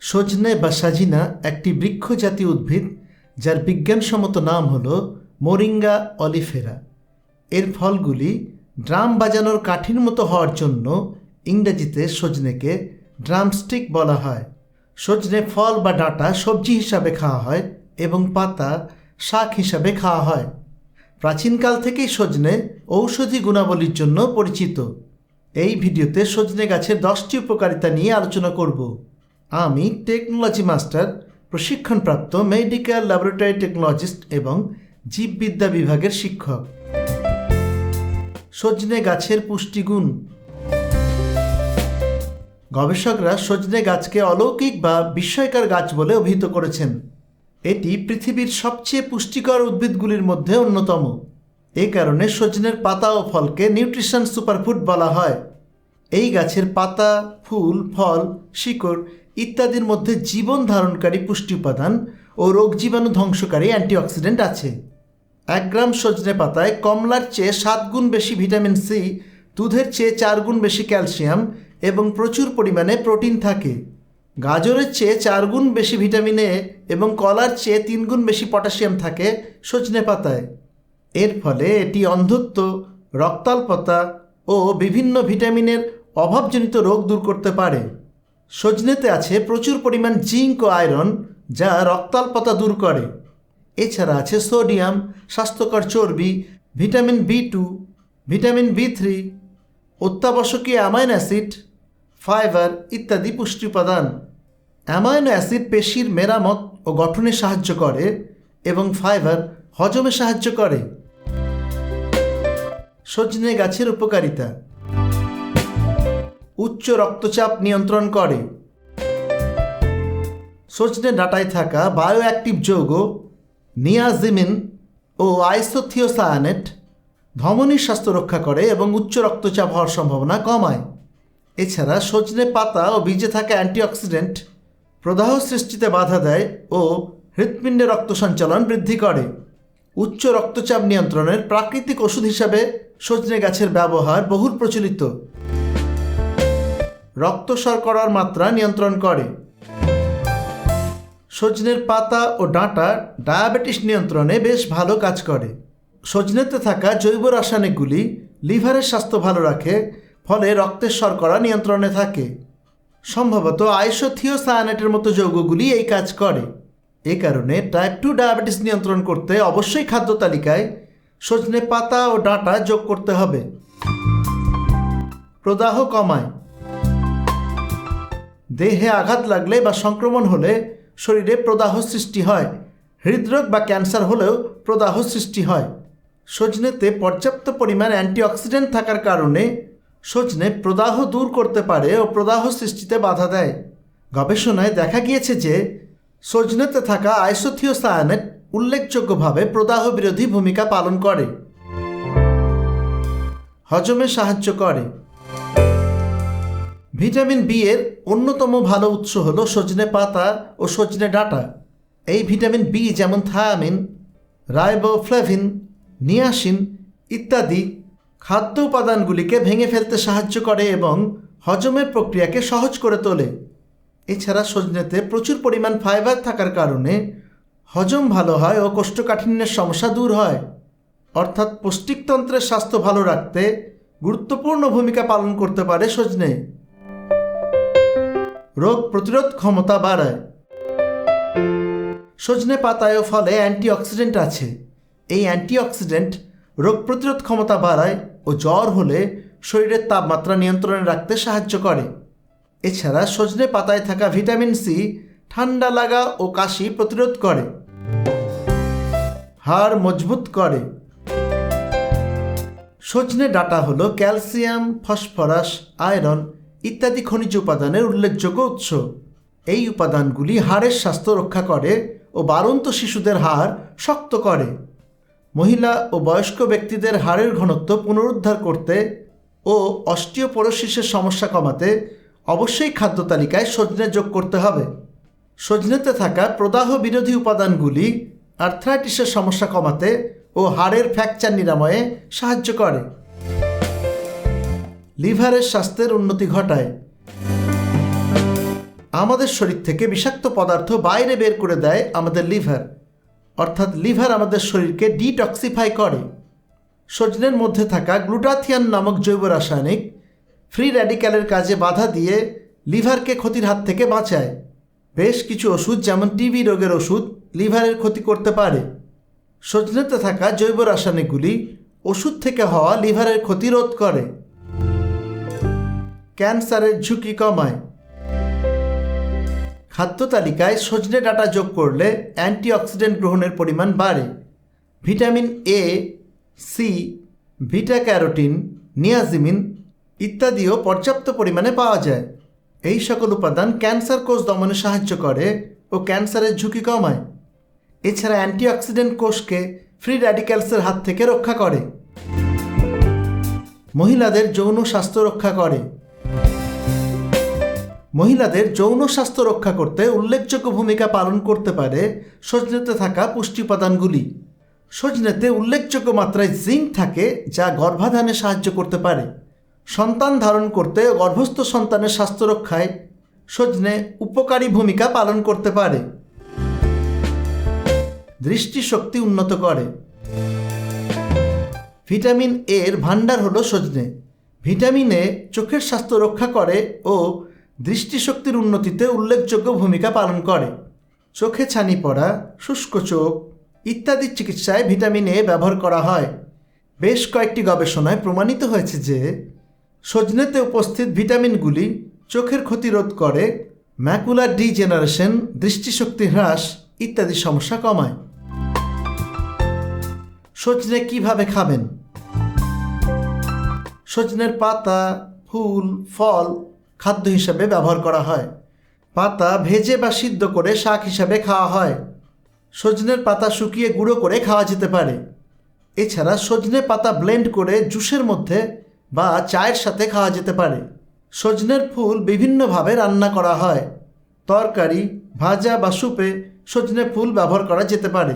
সজনে বা সাজিনা একটি বৃক্ষ জাতীয় উদ্ভিদ, যার বিজ্ঞানসম্মত নাম হল মোরিঙ্গা অলিফেরা। এর ফলগুলি ড্রাম বাজানোর কাঠির মতো হওয়ার জন্য ইংরেজিতে সজনেকে ড্রামস্টিক বলা হয়। সজনে ফল বা ডাঁটা সবজি হিসাবে খাওয়া হয় এবং পাতা শাক হিসাবে খাওয়া হয়। প্রাচীনকাল থেকেই সজনে ঔষধি গুণাবলীর জন্য পরিচিত। এই ভিডিওতে সজনে গাছের দশটি উপকারিতা নিয়ে আলোচনা করব। আমি টেকনোলজি মাস্টার প্রশিক্ষণপ্রাপ্ত মেডিকেল ল্যাবরেটরি টেকনোলজিস্ট এবং জীববিদ্যা বিভাগের শিক্ষক। সজনে গাছের পুষ্টিগুণ। গবেষকরা সজনে গাছকে অলৌকিক বা বিস্ময়কর গাছ বলে অভিহিত করেছেন। এটি পৃথিবীর সবচেয়ে পুষ্টিকর উদ্ভিদগুলির মধ্যে অন্যতম। এ কারণে সজনের পাতা ও ফলকে নিউট্রিশন সুপারফুড বলা হয়। এই গাছের পাতা, ফুল, ফল, শিকড় ইত্যাদির মধ্যে জীবন ধারণকারী পুষ্টি উপাদান ও রোগ জীবাণু ধ্বংসকারী অ্যান্টিঅক্সিডেন্ট আছে। এক গ্রাম সজনে পাতায় কমলার চেয়ে সাত গুণ বেশি ভিটামিন সি, দুধের চেয়ে চার গুণ বেশি ক্যালসিয়াম এবং প্রচুর পরিমাণে প্রোটিন থাকে। গাজরের চেয়ে চার গুণ বেশি ভিটামিন এ এবং কলার চেয়ে তিন গুণ বেশি পটাশিয়াম থাকে সজনে পাতায়। এর ফলে এটি অন্ধত্ব, রক্তাল্পতা ও বিভিন্ন ভিটামিনের অভাবজনিত রোগ দূর করতে পারে। সজনেতে আছে প্রচুর পরিমাণ জিঙ্ক ও আয়রন, যা রক্তাল্পতা দূর করে। এছাড়া আছে সোডিয়াম, স্বাস্থ্যকর চর্বি, vitamin B two, vitamin B three, অত্যাবশ্যকীয় অ্যামাইন অ্যাসিড, ফাইবার ইত্যাদি পুষ্টি উপাদান। অ্যামাইনো অ্যাসিড পেশির মেরামত ও গঠনে সাহায্য করে এবং ফাইবার হজমে সাহায্য করে। সজনে গাছের উপকারিতা। উচ্চ রক্তচাপ নিয়ন্ত্রণ করে। সজনে ডাটায় থাকা বায়ো অ্যাক্টিভ যৌগ নিয়াজিমিন ও আইসোথিওসায়ানেট ধমনীর স্বাস্থ্য রক্ষা করে এবং উচ্চ রক্তচাপ হওয়ার সম্ভাবনা কমায়। এছাড়া সজনে পাতা ও বীজে থাকা অ্যান্টিঅক্সিডেন্ট প্রদাহ সৃষ্টিতে বাধা দেয় ও হৃৎপিণ্ডে রক্ত সঞ্চালন বৃদ্ধি করে। উচ্চ রক্তচাপ নিয়ন্ত্রণের প্রাকৃতিক ওষুধ হিসাবে সজনে গাছের ব্যবহার বহুল প্রচলিত। রক্ত শর্করার মাত্রা নিয়ন্ত্রণ করে। সজনের পাতা ও ডাঁটা ডায়াবেটিস নিয়ন্ত্রণে বেশ ভালো কাজ করে। সজনেতে থাকা জৈব রাসায়নিকগুলি লিভারের স্বাস্থ্য ভালো রাখে, ফলে রক্তের শর্করা নিয়ন্ত্রণে থাকে। সম্ভবত আইসোথিওসায়ানেটের মতো যৌগগুলি এই কাজ করে। এ কারণে টাইপ টু ডায়াবেটিস নিয়ন্ত্রণ করতে অবশ্যই খাদ্য তালিকায় সজনে পাতা ও ডাঁটা যোগ করতে হবে। প্রদাহ কমায়। দেহে আঘাত লাগলে বা সংক্রমণ হলে শরীরে প্রদাহ সৃষ্টি হয়। হৃদরোগ বা ক্যান্সার হলেও প্রদাহ সৃষ্টি হয়। সজনেতে পর্যাপ্ত পরিমাণ অ্যান্টিঅক্সিডেন্ট থাকার কারণে সজনে প্রদাহ দূর করতে পারে ও প্রদাহ সৃষ্টিতে বাধা দেয়। গবেষণায় দেখা গিয়েছে যে সজনেতে থাকা আইসোথিও আইসোথিওসায়ানেট উল্লেখযোগ্যভাবে প্রদাহ বিরোধী ভূমিকা পালন করে। হজমে সাহায্য করে। ভিটামিন বি এর অন্যতম ভালো উৎস হল সজনে পাতা ও সজনে ডাঁটা। এই ভিটামিন বি যেমন থায়ামিন, রাইবোফ্লেভিন, নিয়াসিন ইত্যাদি খাদ্য উপাদানগুলিকে ভেঙে ফেলতে সাহায্য করে এবং হজমের প্রক্রিয়াকে সহজ করে তোলে। এছাড়া সজনেতে প্রচুর পরিমাণ ফাইবার থাকার কারণে হজম ভালো হয় ও কোষ্ঠকাঠিন্যের সমস্যা দূর হয়। অর্থাৎ পৌষ্টিকতন্ত্রের স্বাস্থ্য ভালো রাখতে গুরুত্বপূর্ণ ভূমিকা পালন করতে পারে সজনে। রোগ প্রতিরোধ ক্ষমতা বাড়ায়। সজনে পাতায় ও ফলে অ্যান্টিঅক্সিডেন্ট আছে। এই অ্যান্টিঅক্সিডেন্ট রোগ প্রতিরোধ ক্ষমতা বাড়ায় ও জ্বর হলে শরীরের তাপমাত্রা নিয়ন্ত্রণে রাখতে সাহায্য করে। এছাড়া সজনে পাতায় থাকা ভিটামিন সি, ঠান্ডা লাগা ও কাশি প্রতিরোধ করে। হাড় মজবুত করে। সজনে ডাটা হলো ক্যালসিয়াম, ফসফরাস, আয়রন ইত্যাদি খনিজ উপাদানের উল্লেখযোগ্য উৎস। এই উপাদানগুলি হাড়ের স্বাস্থ্য রক্ষা করে ও বাড়ন্ত শিশুদের হাড় শক্ত করে। মহিলা ও বয়স্ক ব্যক্তিদের হাড়ের ঘনত্ব পুনরুদ্ধার করতে ও অস্টিওপোরোসিসের সমস্যা কমাতে অবশ্যই খাদ্য তালিকায় সজনে যোগ করতে হবে। সজনেতে থাকা প্রদাহ বিরোধী উপাদানগুলি আর্থ্রাইটিসের সমস্যা কমাতে ও হাড়ের ফ্র্যাকচার নিরাময়ে সাহায্য করে। লিভারের স্বাস্থ্যের উন্নতি ঘটায়। আমাদের শরীর থেকে বিষাক্ত পদার্থ বাইরে বের করে দেয় আমাদের লিভার। অর্থাৎ লিভার আমাদের শরীরকে ডিটক্সিফাই করে। সজনের মধ্যে থাকা গ্লুটাথিয়ান নামক জৈব রাসায়নিক ফ্রি র্যাডিক্যালের কাজে বাধা দিয়ে লিভারকে ক্ষতির হাত থেকে বাঁচায়। বেশ কিছু ওষুধ যেমন টিবি রোগের ওষুধ লিভারের ক্ষতি করতে পারে। সজনেতে থাকা জৈব রাসায়নিকগুলি ওষুধ থেকে হওয়া লিভারের ক্ষতি রোধ করে। ক্যান্সারের ঝুঁকি কমায়। খাদ্য তালিকায় সজনে ডাটা যোগ করলে অ্যান্টিঅক্সিডেন্ট গ্রহণের পরিমাণ বাড়ে। Vitamin A C beta carotene, নিয়াজিমিন ইত্যাদিও পর্যাপ্ত পরিমাণে পাওয়া যায়। এই সকল উপাদান ক্যান্সার কোষ দমনে সাহায্য করে ও ক্যান্সারের ঝুঁকি কমায়। এছাড়া অ্যান্টিঅক্সিডেন্ট কোষকে ফ্রি র্যাডিক্যালসের হাত থেকে রক্ষা করে। মহিলাদের যৌন স্বাস্থ্য রক্ষা করে। মহিলাদের যৌন স্বাস্থ্য রক্ষা করতে উল্লেখযোগ্য ভূমিকা পালন করতে পারে সজনেতে থাকা পুষ্টি উপাদানগুলি সজনেতে উল্লেখযোগ্য মাত্রায় জিঙ্ক থাকে যা গর্ভাধানে সাহায্য করতে পারে। সন্তান ধারণ করতে গর্ভস্থ সন্তানের স্বাস্থ্য রক্ষায় সজনে উপকারী ভূমিকা পালন করতে পারে। দৃষ্টিশক্তি উন্নত করে। ভিটামিন এর ভাণ্ডার হলো সজনে। ভিটামিন এ চোখের স্বাস্থ্য রক্ষা করে ও দৃষ্টিশক্তির উন্নতিতে উল্লেখযোগ্য ভূমিকা পালন করে। চোখে ছানি পড়া, শুষ্ক চোখ ইত্যাদি চিকিৎসায় ভিটামিন এ ব্যবহার করা হয়। বেশ কয়েকটি গবেষণায় প্রমাণিত হয়েছে যে, সজনেতে উপস্থিত ভিটামিনগুলি চোখের ক্ষতি রোধ করে, ম্যাকুলার ডিজেনারেশন, দৃষ্টিশক্তি হ্রাস ইত্যাদি সমস্যা কমায়। সজনে কীভাবে খাবেন? সজনের পাতা, ফুল, ফল খাদ্য হিসাবে ব্যবহার করা হয়। পাতা ভেজে বা সিদ্ধ করে শাক হিসাবে খাওয়া হয়। সজনের পাতা শুকিয়ে গুঁড়ো করে খাওয়া যেতে পারে। এছাড়া সজনে পাতা ব্লেন্ড করে জুসের মধ্যে বা চায়ের সাথে খাওয়া যেতে পারে। সজনের ফুল বিভিন্নভাবে রান্না করা হয়। তরকারি, ভাজা বা স্যুপে সজনে ফুল ব্যবহার করা যেতে পারে।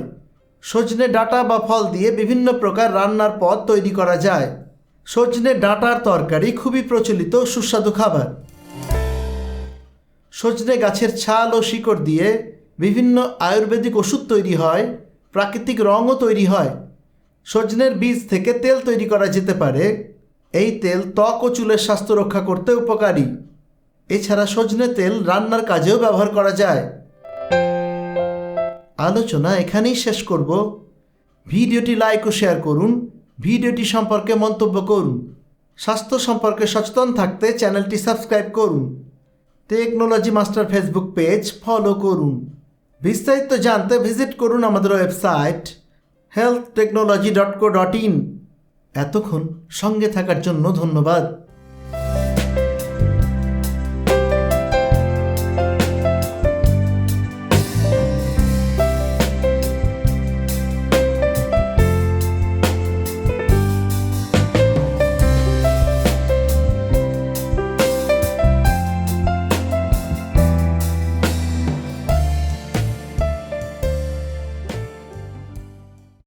সজনে ডাঁটা বা ফল দিয়ে বিভিন্ন প্রকার রান্নার পদ তৈরি করা যায়। সজনে ডাঁটার তরকারি খুবই প্রচলিত সুস্বাদু খাবার। সজনে গাছের ছাল ও শিকড় দিয়ে বিভিন্ন আয়ুর্বেদিক ওষুধ তৈরি হয়, প্রাকৃতিক রঙও তৈরি হয়। সজনের বীজ থেকে তেল তৈরি করা যেতে পারে। এই তেল ত্বক ও চুলের স্বাস্থ্য রক্ষা করতে উপকারী। এছাড়া সজনে তেল রান্নার কাজেও ব্যবহার করা যায়। আলোচনা এখানেই শেষ করব। ভিডিওটি লাইক ও শেয়ার করুন। ভিডিওটি সম্পর্কে মন্তব্য করুন। স্বাস্থ্য সম্পর্কে সচেতন থাকতে চ্যানেলটি সাবস্ক্রাইব করুন। Technology master Facebook page follow করুন। বিস্তারিত জানতে ভিজিট করুন আমাদের website health technology dot co dot in এতক্ষণ সঙ্গে থাকার জন্য ধন্যবাদ।